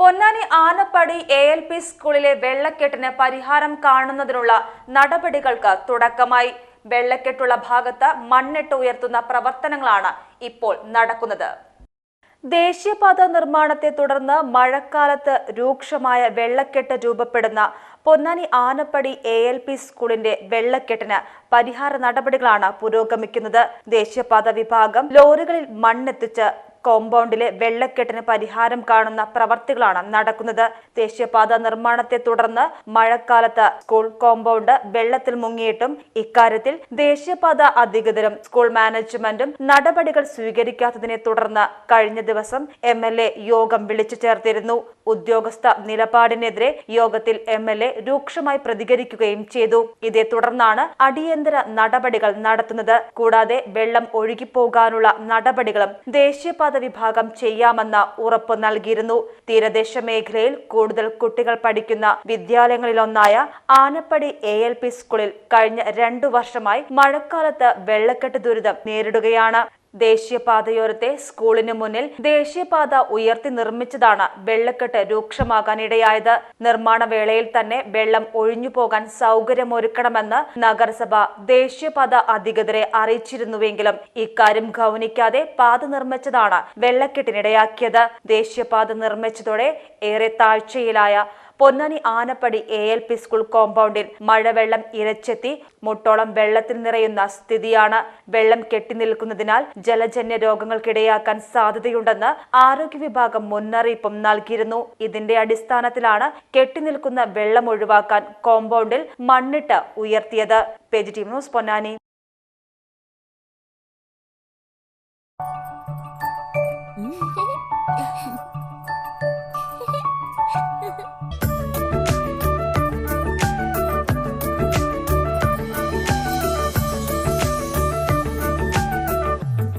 Ponnani Anappadi A L P സ്കൂളിലെ വെള്ളക്കെട്ടിന് പരിഹാരം കാണുന്നതിനുള്ള നടപടികൾക്ക് തുടക്കമായി. വെള്ളക്കെട്ടുള്ള ഭാഗത്ത് മണ്ണിട്ട് ഉയർത്തുന്ന പ്രവർത്തനങ്ങളാണ് ഇപ്പോൾ നടക്കുന്നത്. ദേശീയപാത നിർമ്മാണത്തെ തുടർന്ന് മഴക്കാലത്ത് രൂക്ഷമായ വെള്ളക്കെട്ട് രൂപപ്പെടുന്ന Ponnani Anappadi A L P സ്കൂളിന്റെ വെള്ളക്കെട്ടിന് പരിഹാര നടപടികളാണ് പുരോഗമിക്കുന്നത്. ദേശീയപാത വിഭാഗം ലോറികളിൽ മണ്ണെത്തിച്ച് കോമ്പൗണ്ടിലെ വെള്ളക്കെട്ടിന് പരിഹാരം കാണുന്ന പ്രവർത്തികളാണ് നടക്കുന്നത്. ദേശീയപാത നിർമ്മാണത്തെ തുടർന്ന് മഴക്കാലത്ത് സ്കൂൾ കോമ്പൗണ്ട് വെള്ളത്തിൽ മുങ്ങിയിട്ടും ഇക്കാര്യത്തിൽ ദേശീയപാത അധികൃതരും സ്കൂൾ മാനേജ്മെന്റും നടപടികൾ സ്വീകരിക്കാത്തതിനെ തുടർന്ന് കഴിഞ്ഞ ദിവസം എം യോഗം വിളിച്ചു ചേർത്തിരുന്നു. ഉദ്യോഗസ്ഥ നിലപാടിനെതിരെ യോഗത്തിൽ എം എൽ എ രൂക്ഷമായി പ്രതികരിക്കുകയും ചെയ്തു. ഇതേ തുടർന്നാണ് അടിയന്തര നടപടികൾ നടത്തുന്നത്. കൂടാതെ വെള്ളം ഒഴുകിപ്പോകാനുള്ള നടപടികളും ദേശീയപാത വിഭാഗം ചെയ്യാമെന്ന ഉറപ്പ് നൽകിയിരുന്നു. തീരദേശ മേഖലയിൽ കൂടുതൽ കുട്ടികൾ പഠിക്കുന്ന വിദ്യാലയങ്ങളിലൊന്നായ ആനപ്പടി എ എൽ പി സ്കൂളിൽ കഴിഞ്ഞ രണ്ടു വർഷമായി മഴക്കാലത്ത് വെള്ളക്കെട്ട് ദുരിതം നേരിടുകയാണ്. ദേശീയപാതയോരത്തെ സ്കൂളിന് മുന്നിൽ ദേശീയപാത ഉയർത്തി നിർമ്മിച്ചതാണ് വെള്ളക്കെട്ട് രൂക്ഷമാകാനിടയായത്. നിർമ്മാണ വേളയിൽ തന്നെ വെള്ളം ഒഴിഞ്ഞു പോകാൻ സൗകര്യമൊരുക്കണമെന്ന് നഗരസഭ ദേശീയപാത അധികൃതരെ അറിയിച്ചിരുന്നുവെങ്കിലും ഇക്കാര്യം ഗൗനിക്കാതെ പാത നിർമ്മിച്ചതാണ് വെള്ളക്കെട്ടിനിടയാക്കിയത്. ദേശീയപാത നിർമ്മിച്ചതോടെ ഏറെ താഴ്ചയിലായ Ponnani Anappadi A L P school കോമ്പൗണ്ടിൽ മഴവെള്ളം ഇരച്ചെത്തി. മുട്ടോളം വെള്ളത്തിൽ നിറയുന്ന സ്ഥിതിയാണ് വെള്ളം കെട്ടിനിൽക്കുന്നതിനാൽ ജലജന്യ രോഗങ്ങൾക്കിടയാക്കാൻ സാധ്യതയുണ്ടെന്ന് ആരോഗ്യ വിഭാഗം മുന്നറിയിപ്പും നൽകിയിരുന്നു. ഇതിന്റെ അടിസ്ഥാനത്തിലാണ് കെട്ടിനിൽക്കുന്ന വെള്ളം ഒഴിവാക്കാൻ കോമ്പൗണ്ടിൽ മണ്ണിട്ട് ഉയർത്തിയത്. Page team news Ponnani.